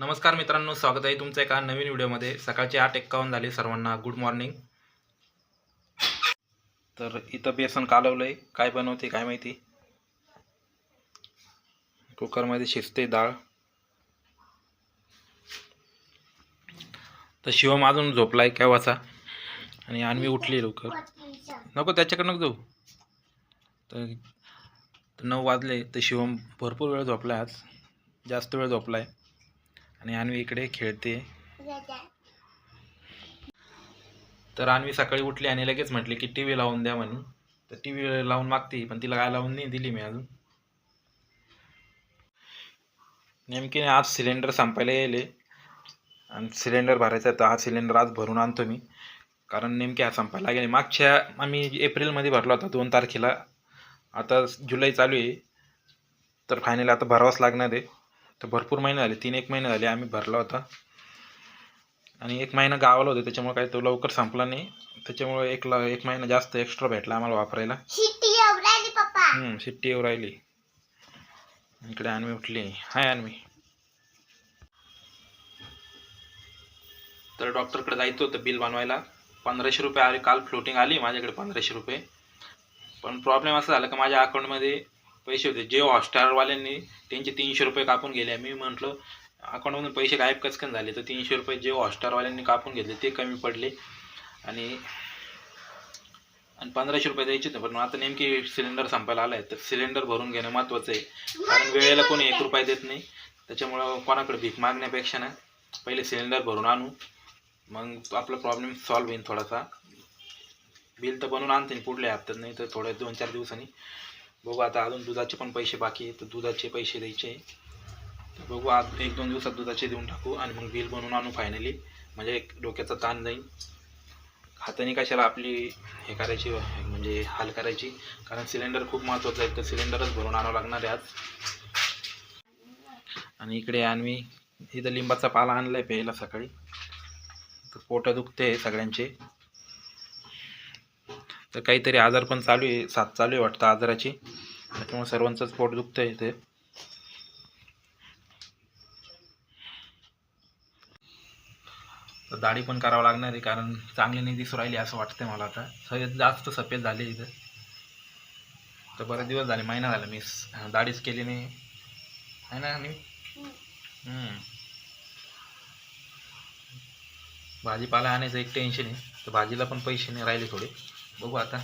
नमस्कार मित्रांनो स्वागत आहे तुमचं एका नवीन व्हिडिओमध्ये. सकाळचे आठ एक्कावन्न झाले सर्वांना गुड मॉर्निंग तर इथं बेसन कालवलं आहे काय बनवते काय माहिती? कुकरमध्ये शिजते डाळ. तर शिवम अजून झोपला आहे केव्हाचा? आणि आणवी उठली लवकर. नको त्याच्याकडनं जाऊ. तर तर नऊ वाजले तर शिवम भरपूर वेळ झोपला आहे आज. जास्त वेळ झोपला आहे आणि अन्वी इकडे खेळते. तर अन्वी सकाळी उठली आणि लगेच म्हटली की टी व्ही लावून द्या म्हणून. तर टी व्ही लावून मागते पण तिला काय लावून नाही दिली मी अजून. नेमकी आज सिलेंडर संपायला येईल आणि सिलेंडर भरायचा आहे तर हा सिलेंडर आज भरून आणतो मी. कारण नेमके आज संपायला गेले मागच्या आम्ही एप्रिलमध्ये भरला होता दोन तारखेला. आता जुलै चालू आहे. तर फायनली आता भरावाच लागणार आहे. तर भरपूर महिने झाले तीन एक महिने झाले आम्ही भरला होता. आणि एक महिना गावाला होते त्याच्यामुळे काही तो लवकर संपला नाही. त्याच्यामुळे एक ला एक महिना जास्त एक्स्ट्रा भेटला आम्हाला वापरायला. शिट्टी येऊ राहिली इकडे आणवी उठली. हाय आणवी तर डॉक्टरकडे जायचं होतं बिल बनवायला. पंधराशे रुपये आले काल फ्लोटिंग आली माझ्याकडे पंधराशे रुपये. पण प्रॉब्लेम असा झाला का माझ्या अकाउंटमध्ये पैसे होते. जे हॉटस्टारवाल्यांनी त्यांचे तीनशे रुपये कापून गेले. मी म्हटलं अकाउंटमधून पैसे गायब कसकन झाले? तर तीनशे रुपये जे हॉटस्टारवाल्यांनी कापून घेतले ते कमी पडले. आणि आणि पंधराशे रुपये द्यायचे होते. पण आता नेमकी सिलेंडर संपायला आला आहे तर सिलेंडर भरून घेणं महत्त्वाचं आहे. कारण वेळेला कोणी एक रुपये देत नाही. त्याच्यामुळं कोणाकडे भीक मागण्यापेक्षा ना पहिले सिलेंडर भरून आणू. मग आपला प्रॉब्लेम सॉल्व्ह होईल थोडासा. बिल तर बनवून आणते पुढल्या हप्त्यात नाही तर थोड्या दोन चार दिवसांनी. बघू आता अजून दुधाचे पण पैसे बाकी आहे तर दुधाचे पैसे द्यायचे तर बघू आज एक दोन दिवसात दुधाचे देऊन टाकू आणि मग बिल बनवून आणू फायनली म्हणजे एक डोक्याचा ताण जाईल. हाताने कशाला आपली हे करायची म्हणजे हाल करायची? कारण सिलेंडर खूप महत्त्वाचं आहे. तर सिलेंडरच भरून आणावं लागणार आहे आज. आणि इकडे आणवी इथं लिंबाचा पाला आणलाय प्यायला सकाळी. तर पोटं दुखते सगळ्यांचे. तर काहीतरी आजार पण चालू आहे साथ चालू आहे वाटतं आजाराची. त्याच्यामुळे सर्वांचंच पोट दुखतं आहे इथे. तर दाढी पण करावं लागणार आहे कारण चांगली नाही दिसू राहिली असं वाटतंय मला आता. सगळ्यात जास्त सफेद झाले इथं. तर बरेच दिवस झाले महिना झाला मी दाढीच केली नाही. आहे ना मी भाजीपाला आणायचं एक टेन्शन आहे. तर भाजीला पण पैसे नाही राहिले थोडे. बघू आता.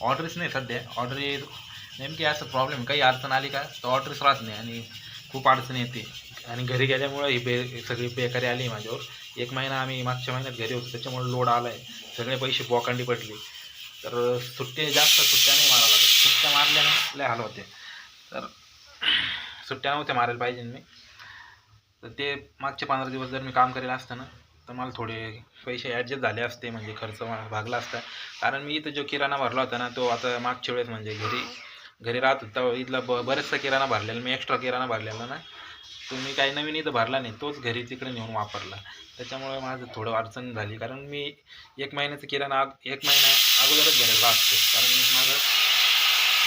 ऑर्डरच नाही सध्या. ऑर्डर नेमकी असं प्रॉब्लेम काही अडचण आली का तर ऑर्डरच राहत नाही आणि खूप अडचण येते. आणि घरी गेल्यामुळं ही बे सगळी बेकारी आली माझ्यावर. एक महिना आम्ही मागच्या महिन्यात घरी होतो त्याच्यामुळे लोड आला आहे सगळे पैसे बोकांडी पडले. तर सुट्टे जास्त सुट्ट्या नाही मारावं लागत. सुट्ट्या मारल्याने लय हाल होते. तर सुट्ट्या नव्हत्या मारायला पाहिजे मी. तर ते मागचे पंधरा दिवस जर मी काम करेल असतं ना तर मला थोडे पैसे ॲडजस्ट झाले असते म्हणजे खर्च भागला असता. कारण मी इथं जो किराणा भरला होता ना तो आता मागच्या वेळेस म्हणजे घरी घरी राहत होता. इथला ब बरेचसा किराणा भरलेला मी एक्स्ट्रा किराणा भरलेला ना तो मी काही नवीन इथं भरला नाही तोच घरी तिकडे नेऊन वापरला. त्याच्यामुळे माझं थोडं अडचण झाली. कारण मी एक महिन्याचा किराणा एक महिना अगोदरच भरायला असतो कारण माझं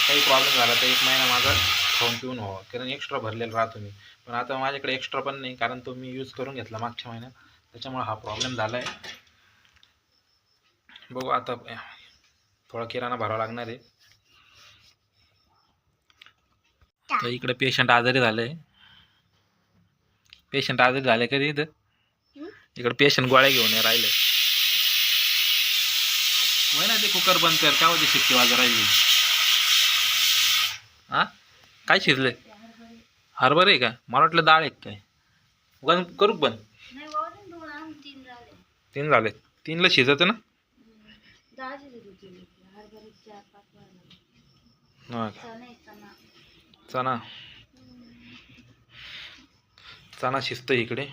काही प्रॉब्लेम झाला तर एक महिना माझा खाऊन पिऊन व्हावा. कारण एक्स्ट्रा भरलेला राहतो मी. पण आता माझ्याकडे एक्स्ट्रा पण नाही कारण तो मी यूज करून घेतला मागच्या महिन्यात. त्याच्यामुळे हा प्रॉब्लेम झाला आहे बघू आता थोडा किराणा भरावा लागणार आहे. तर इकडे पेशंट आजारी झाले पेशंट आजारी झाले कधी इथं? इकडे पेशंट गोळ्या घेऊन ये राहिले. होय ना ते कुकर बंद कर काय होते शिट्टी वाजत राहिली? हा काय शिजले हरभरे आहे का? मला वाटलं डाळ आहे काय? करू बंद नाही वरून दोन आणि तीन झाले तीन झाले. तीनला शिजत ना? डाळ शिजत होती हरभरे चार पाच वाजले हा का? चणे चणा. चणा. चणा शिजत इकडे.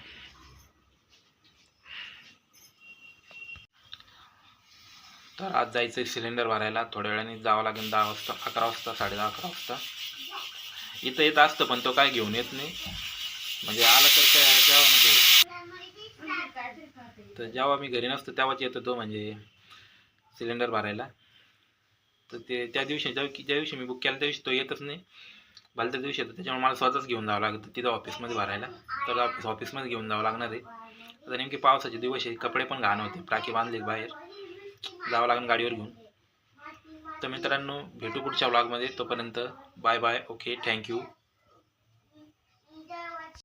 तर आज जायचं सिलेंडर भरायला. थोड्या वेळाने जावं लागेल. दहा वाजता अकरा वाजता साडे दहा अकरा वाजता. इथं येत असतं पण तो काय घेऊन येत नाही. म्हणजे आला तर काय जेव्हा मी घरी तर जेव्हा मी घरी नसतो तेव्हाच येतो तो म्हणजे सिलेंडर भरायला. तर ते त्या दिवशी ज्या ज्या दिवशी मी बुक केला त्या दिवशी तो येतच नाही. भलत्या दिवशी येतो त्याच्यामुळे मला स्वतःच घेऊन जावं लागतं तिथं ऑफिसमध्ये भरायला. तर ऑफिस ऑफिसमध्ये घेऊन जावं लागणार आहे. आता नेमके पावसाचे दिवस आहे कपडे पण घाण होते टाकी बांधले बाहेर. जावं लागेल गाडीवर घेऊन. तर मित्रांनो भेटू पुढच्या ब्लॉगमध्ये तोपर्यंत बाय बाय ओके थँक्यू